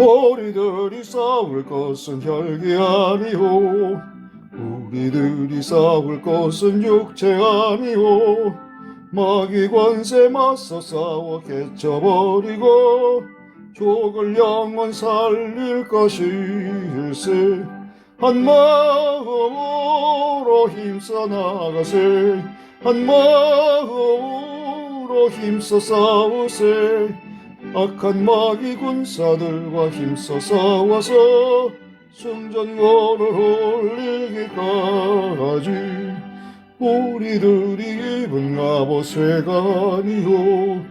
우리들이 싸울 것은 혈기 아니오. 우리들이 싸울 것은 육체 아니오. 마귀 권세 맞서 싸워 개쳐버리고 족을 영원 살릴 것일세. 한 마음으로 힘써 나가세. 한 마음으로 힘써 싸우세 악한 마귀 군사들과 힘써 싸워서 승전거를 올리기까지. 우리들이 입은 갑옷쇠가 아니요.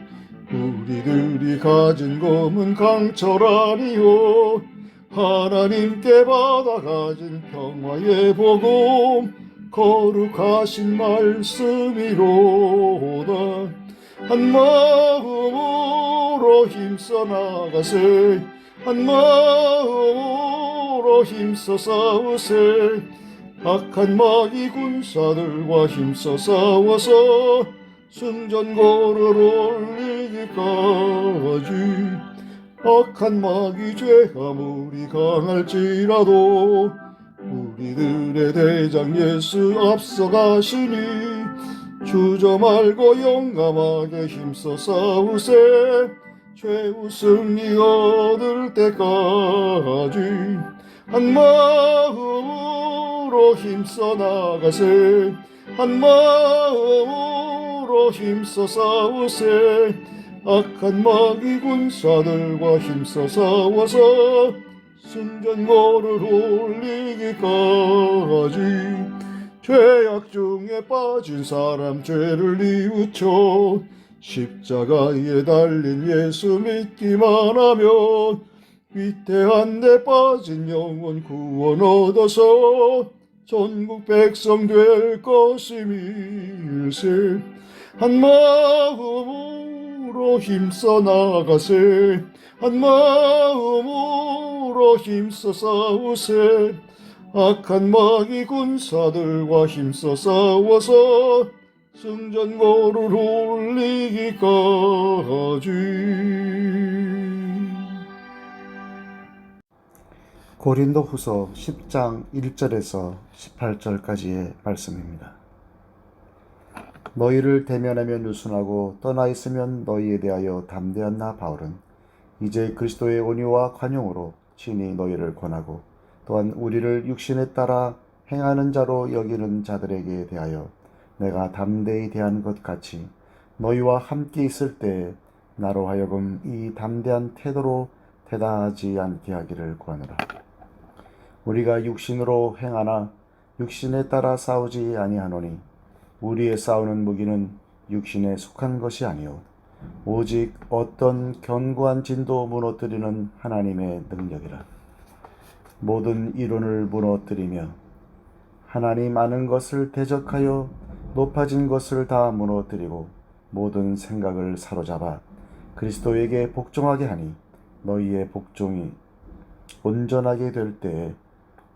우리들이 가진 검은 강철 아니요. 하나님께 받아 가진 평화의 복음 거룩하신 말씀이로다 한 마음으로 힘써 나가세 한 마음으로 힘써 싸우세 악한 마귀 군사들과 힘써 싸워서 승전거를 올리기까지. 악한 마귀 죄 아무리 강할지라도 우리들의 대장 예수 앞서가시니 주저 말고 용감하게 힘써 싸우세. 최후 승리 얻을 때까지 한 마음으로 힘써 나가세. 한 마음으로 힘써 싸우세. 악한 마귀 군사들과 힘써 싸워서 승전거를 올리기까지 죄악 중에 빠진 사람 죄를 뉘우쳐 십자가에 달린 예수 믿기만 하면 위태한 데 빠진 영혼 구원 얻어서 전국 백성 될 것임일세. 한 마음으로 힘써 나가세. 한 마음으로 힘써 싸우세 악한 마귀 군사들과 힘써 싸워서 승전거를 올리기까지 고린도 후서 10장 1절에서 18절까지의 말씀입니다. 너희를 대면하면 유순하고 떠나 있으면 너희에 대하여 담대한 나 바울은 이제 그리스도의 온유와 관용으로 친히 너희를 권하고 또한 우리를 육신에 따라 행하는 자로 여기는 자들에게 대하여 내가 담대히 대한 것 같이 너희와 함께 있을 때 나로 하여금 이 담대한 태도로 대답하지 않게 하기를 구하노라. 우리가 육신으로 행하나 육신에 따라 싸우지 아니하노니 우리의 싸우는 무기는 육신에 속한 것이 아니요 오직 어떤 견고한 진도 무너뜨리는 하나님의 능력이라 모든 이론을 무너뜨리며 하나님 아는 것을 대적하여 높아진 것을 다 무너뜨리고 모든 생각을 사로잡아 그리스도에게 복종하게 하니 너희의 복종이 온전하게 될 때에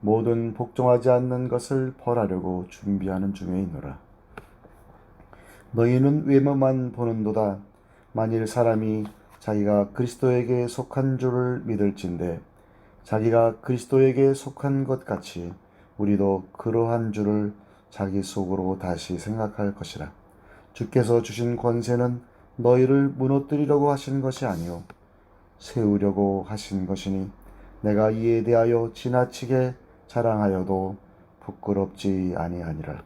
모든 복종하지 않는 것을 벌하려고 준비하는 중에 있노라. 너희는 외모만 보는도다. 만일 사람이 자기가 그리스도에게 속한 줄을 믿을진데 자기가 그리스도에게 속한 것 같이 우리도 그러한 줄을 자기 속으로 다시 생각할 것이라. 주께서 주신 권세는 너희를 무너뜨리려고 하신 것이 아니요 세우려고 하신 것이니 내가 이에 대하여 지나치게 자랑하여도 부끄럽지 아니하니라.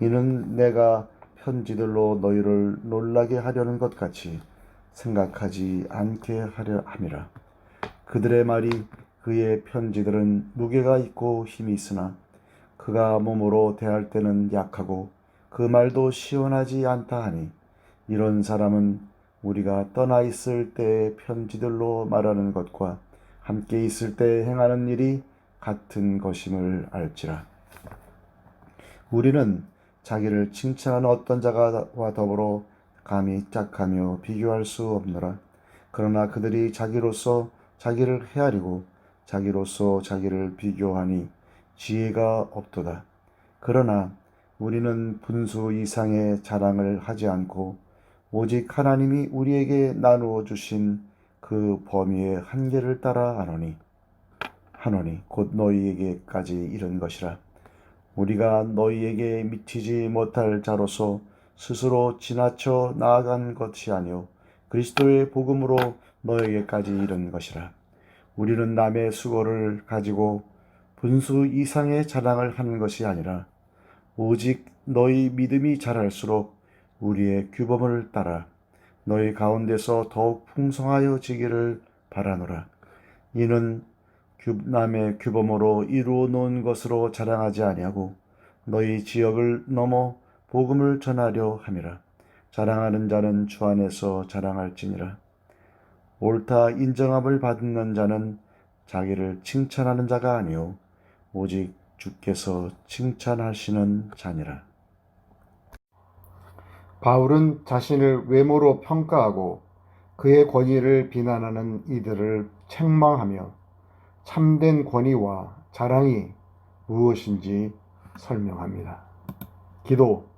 이는 내가 편지들로 너희를 놀라게 하려는 것 같이 생각하지 않게 하려 함이라. 그들의 말이 그의 편지들은 무게가 있고 힘이 있으나 그가 몸으로 대할 때는 약하고 그 말도 시원하지 않다 하니 이런 사람은 우리가 떠나 있을 때의 편지들로 말하는 것과 함께 있을 때 행하는 일이 같은 것임을 알지라. 우리는 자기를 칭찬하는 어떤 자가와 더불어 감히 짝하며 비교할 수 없노라. 그러나 그들이 자기로서 자기를 헤아리고 자기로서 자기를 비교하니 지혜가 없도다. 그러나 우리는 분수 이상의 자랑을 하지 않고 오직 하나님이 우리에게 나누어 주신 그 범위의 한계를 따라 하노니 하노니 곧 너희에게까지 이른 것이라 우리가 너희에게 미치지 못할 자로서 스스로 지나쳐 나아간 것이 아니요 그리스도의 복음으로 너에게까지 이른 것이라 우리는 남의 수고를 가지고 분수 이상의 자랑을 하는 것이 아니라 오직 너희 믿음이 자랄수록 우리의 규범을 따라 너희 가운데서 더욱 풍성하여 지기를 바라노라. 이는 규- 남의 규범으로 이루어 놓은 것으로 자랑하지 아니하고 너희 지역을 넘어 복음을 전하려 함이라. 자랑하는 자는 주 안에서 자랑할지니라. 옳다 인정함을 받는 자는 자기를 칭찬하는 자가 아니요 오직 주께서 칭찬하시는 자니라. 바울은 자신을 외모로 평가하고 그의 권위를 비난하는 이들을 책망하며 참된 권위와 자랑이 무엇인지 설명합니다. 기도,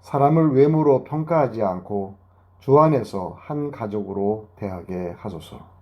사람을 외모로 평가하지 않고 주 안에서 한 가족으로 대하게 하소서.